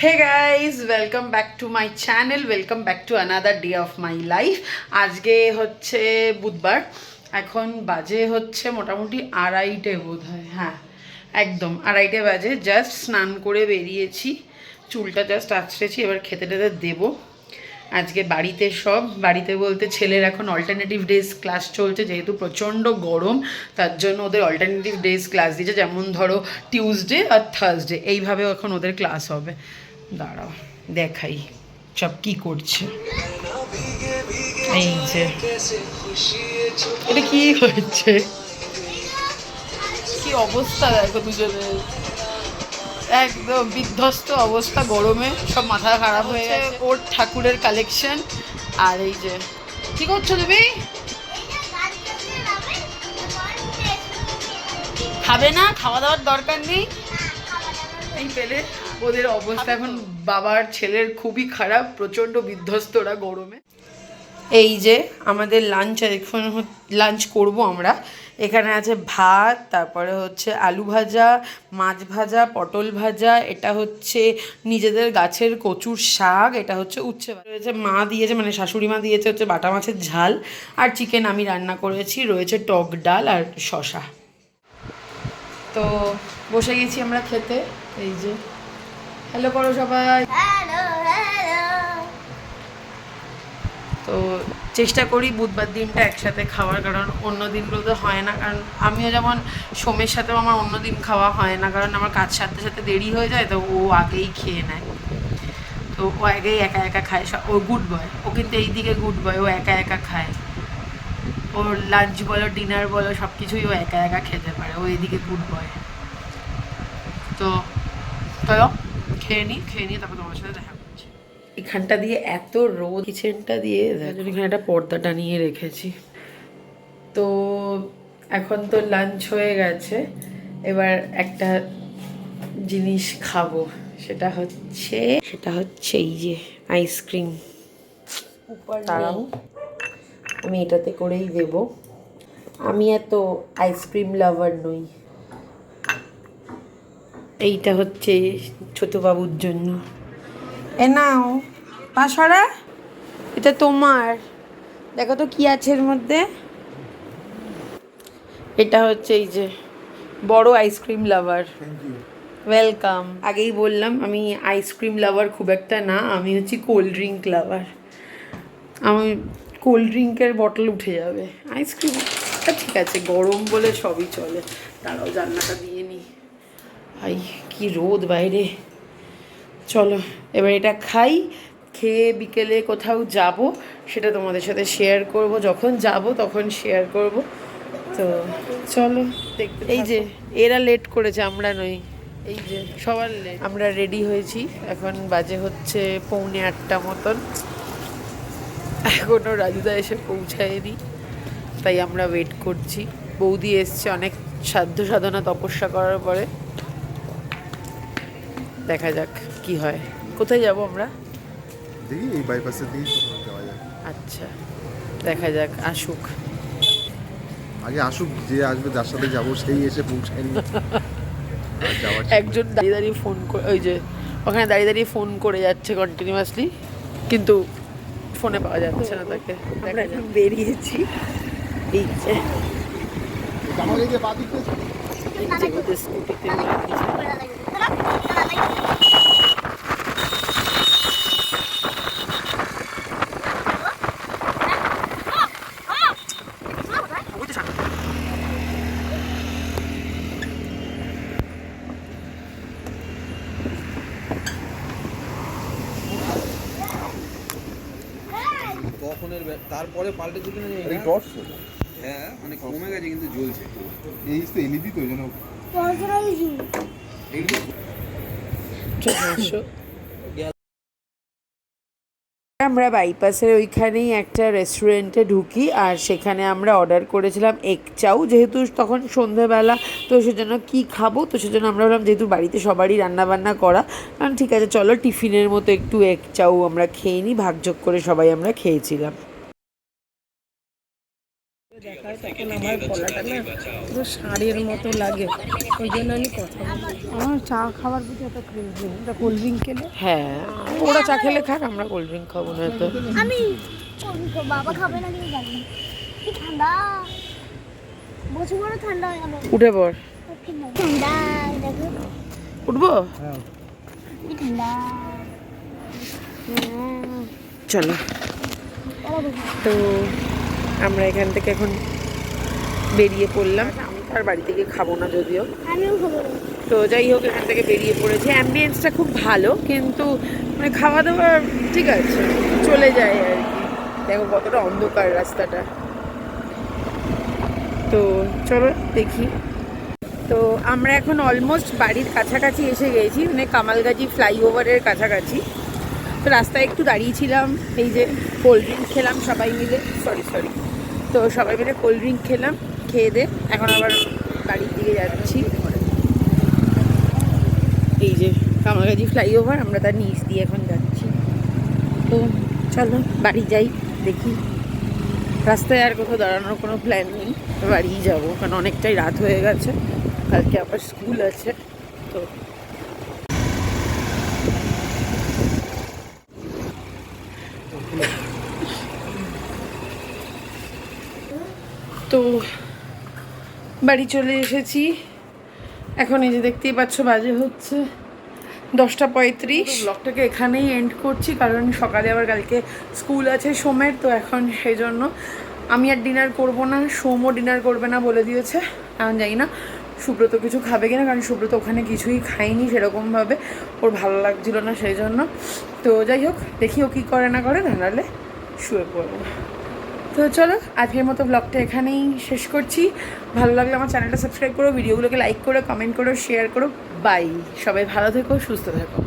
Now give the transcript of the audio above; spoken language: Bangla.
Hey guys welcome back to my channel welcome back to another day of my life আজকে হচ্ছে বুধবার। এখন বাজে হচ্ছে মোটামুটি আড়াইটে বোধ হয় হ্যাঁ একদম আড়াইটে বাজে। জাস্ট স্নান করে বেরিয়েছি। চুলটা জাস্ট আছড়েছি এবার খেতে টেতে দেবো। আজকে বাড়িতে সব। বাড়িতে বলতে ছেলের এখন অল্টারনেটিভ ডেজ ক্লাস চলছে, যেহেতু প্রচণ্ড গরম, তার জন্য ওদের অল্টারনেটিভ ডেজ ক্লাস দিয়েছে। যেমন ধরো টিউসডে আর থার্সডে এইভাবেও এখন ওদের ক্লাস হবে। দাঁড়াও দেখাই সব কি করছে। এই যে এটা কি হচ্ছে কি অবস্থা দেখো দুজনের? একদম বিধ্বস্ত অবস্থা গরমে সব মাথা খারাপ হয়ে গেছে। ওর ঠাকুরের কালেকশন আর এই যে কি করছ তুমি? খাবে না? খাওয়া দাওয়ার দরকার নেই? এই পেলে। ওদের অবস্থা এখন বাবার ছেলের খুবই খারাপ প্রচণ্ড বিধ্বস্ত ওরা গরমে। এই যে আমাদের লাঞ্চ এখন লাঞ্চ করব আমরা। এখানে আছে ভাত তারপরে হচ্ছে আলু ভাজা মাছ ভাজা পটল ভাজা এটা হচ্ছে নিজেদের গাছের কচুর শাক এটা হচ্ছে উচ্ছে ভাজা রয়েছে মা দিয়েছে মানে শাশুড়ি মা দিয়েছে হচ্ছে বাটা মাছের ঝাল আর চিকেন আমি রান্না করেছি রয়েছে টক ডাল আর শশা তো বসে গেছি আমরা খেতে এই যে। হ্যালো করো সবাই। তো চেষ্টা করি বুধবার দিনটা একসাথে খাওয়ার কারণ অন্য দিনগুলোতে হয় না। কারণ আমিও যেমন সোমের সাথেও আমার অন্য দিন খাওয়া হয় না কারণ আমার কাজ সাথে সাথে দেরি হয়ে যায় তো ও আগেই খেয়ে নেয়। তো ও আগেই একা একা খায় ও গুড বয় ও কিন্তু এই দিকে গুড বয় ও একা একা খায়। ওর লাঞ্চ বলো ডিনার বলো সব কিছুই ও একা একা খেতে পারে ও এদিকে গুড বয় তো চলো খেয়ে নিই খেয়ে নিয়ে তারপর তোমার সাথে দেখা করছি। এখানটা দিয়ে এত রোদ কিচেনটা দিয়ে এখানে একটা পর্দা টানিয়ে রেখেছি। তো এখন তো লাঞ্চ হয়ে গেছে এবার একটা জিনিস খাব সেটা হচ্ছে সেটা হচ্ছে এই যে আইসক্রিম দাঁড়াও আমি এটাতে করেই দেব। আমি এত আইসক্রিম লাভার নই। এইটা হচ্ছে ছোট বাবুর জন্য। এ নাও পাশরা এটা তোমার। দেখো তো কি আছে এর মধ্যে। এটা হচ্ছে এই যে বড় আইসক্রিম লাভার ওয়েলকাম আগেই বললাম আমি আইসক্রিম লাভার খুব একটা না আমি হচ্ছি কোল্ড ড্রিঙ্ক লাভার আমি কোল্ড ড্রিঙ্কের বটল উঠে যাবে। আইসক্রিম ঠিক আছে গরম বলে সবই চলে। তারাও জান্নাটা দিয়ে ভাই কি রোদ বাইরে। চলো এবার এটা খাই খেয়ে বিকেলে কোথাও যাব সেটা তোমাদের সাথে শেয়ার করব। যখন যাব তখন শেয়ার করব। তো চলো দেখতে এই যে এরা লেট করেছে আমরা নই। এই যে সবার লেট আমরা রেডি হয়েছি। এখন বাজে হচ্ছে পৌনে আটটা মতন। এখনও রাজুদা এসে পৌঁছায়নি তাই আমরা ওয়েট করছি। বৌদি এসছে অনেক সাধ্য সাধনা তপস্যা করার পরে। দেখা যাক কি হয় কোথায় যাব আমরা দেখি এই বাইপাসের দিকে যাওয়া যায় আচ্ছা দেখা যাক আসুক আগে আসুক যে আসবে যার সাথে যাব সেই এসে পৌঁছায়নি একজন দাঁড়িয়ে দাঁড়িয়ে ফোন করে ওই যে ওখানে দাঁড়িয়ে দাঁড়িয়ে ফোন করে যাচ্ছে কন্টিনিউয়াসলি কিন্তু ফোনে পাওয়া যাচ্ছে না তাকে আমরা এখন বেরিয়েছি এই যে নেই। আমাকে যে বাদিক এই যে স্কুটিতে উঠেছে। তারপরে পাল্টে দিলে না টর্চ হ্যাঁ মানে কমে গেছে কিন্তু জ্বলছে এই তো এলইডি তো ওই জন্য। আমরা বাইপাসের ওইখানেই একটা রেস্টুরেন্টে ঢুকি, আর সেখানে আমরা অর্ডার করেছিলাম এক চাউ যেহেতু তখন সন্ধেবেলা, তো সেজন্য কি খাব? তো সেজন্য আমরা বললাম যেহেতু বাড়িতে সবারই রান্নাবান্না করা কারণ ঠিক আছে, চলো টিফিনের মতো একটু এক চাউ আমরা খেয়ে নিই ভাগযোগ করে সবাই আমরা খেয়েছিলাম। দেখায় তখন আমার গলাটা না পুরো ষাঁড়ের মতো লাগে। ওই জন্য আমি কথা আমার চা খাওয়ার প্রতি এত ক্রেজি এটা কোল্ড ড্রিঙ্ক খেলে? হ্যাঁ ওরা চা খেলে খাক আমরা কোল্ড ড্রিঙ্ক খাব না তো আমি বাবা খাবে না কিন্তু জানি না। কি ঠান্ডা? বসে বড় ঠান্ডা হয়ে গেল। উঠে পড়। ঠান্ডা? দেখো। উঠবো? কি ঠান্ডা? চলো। তো আমরা এখান থেকে এখন বেরিয়ে পড়লাম। আমি বাড়ি থেকে খাব না যদিও। তো যাই হোক এখান থেকে বেরিয়ে পড়েছে। অ্যাম্বিয়েন্সটা খুব ভালো কিন্তু মানে খাওয়া দাওয়া ঠিক আছে চলে যায় আর কি। দেখো কতটা অন্ধকার রাস্তাটা। তো চলো দেখি। তো আমরা এখন অলমোস্ট বাড়ির কাছাকাছি এসে গেছি মানে কামালগাজি ফ্লাইওভারের কাছাকাছি। তো রাস্তায় একটু দাঁড়িয়েছিলাম এই যে কোল্ড ড্রিঙ্ক খেলাম সবাই মিলে। সরি সরি তো সবাই মিলে কোল্ড ড্রিঙ্ক খেলাম, খেয়ে দে, এখন আবার বাড়ির দিকে যাচ্ছি। এই যে কামালগাজি ফ্লাইওভার আমরা তার নিচ দিয়ে এখন যাচ্ছি। তো চলো, বাড়ি যাই, দেখি। রাস্তায় আর কোথাও দাঁড়ানোর কোনো প্ল্যান নেই, বাড়িই যাব, কারণ অনেকটাই রাত হয়ে গেছে। কালকে আবার স্কুল আছে, তো তো বাড়ি চলে এসেছি। এখন এই যে দেখতেই পাচ্ছ বাজে হচ্ছে দশটা পঁয়ত্রিশ। ব্লগটাকে এখানেই এন্ড করছি, কারণ সকালে আবার কালকে স্কুল আছে সোমের, তো এখন সেই জন্য আমি আর ডিনার করব না, সোমও ডিনার করবে না বলে দিয়েছে। এখন জানি না সুব্রত কিছু খাবে কিনা, কারণ সুব্রত ওখানে কিছুই খায়নি সেরকমভাবে, ওর ভালো লাগছিল না সেই জন্য। তো যাই হোক, দেখি ও কী করে না করে, নাহলে শুয়ে পড়ব। তো চলো, আজকের মতো ব্লগটা এখানেই শেষ করছি। ভালো লাগলে আমার চ্যানেলটা সাবস্ক্রাইব করো ভিডিওগুলোকে লাইক করো কমেন্ট করো শেয়ার করো। বাই সবাই ভালো থেকো, সুস্থ থেকো।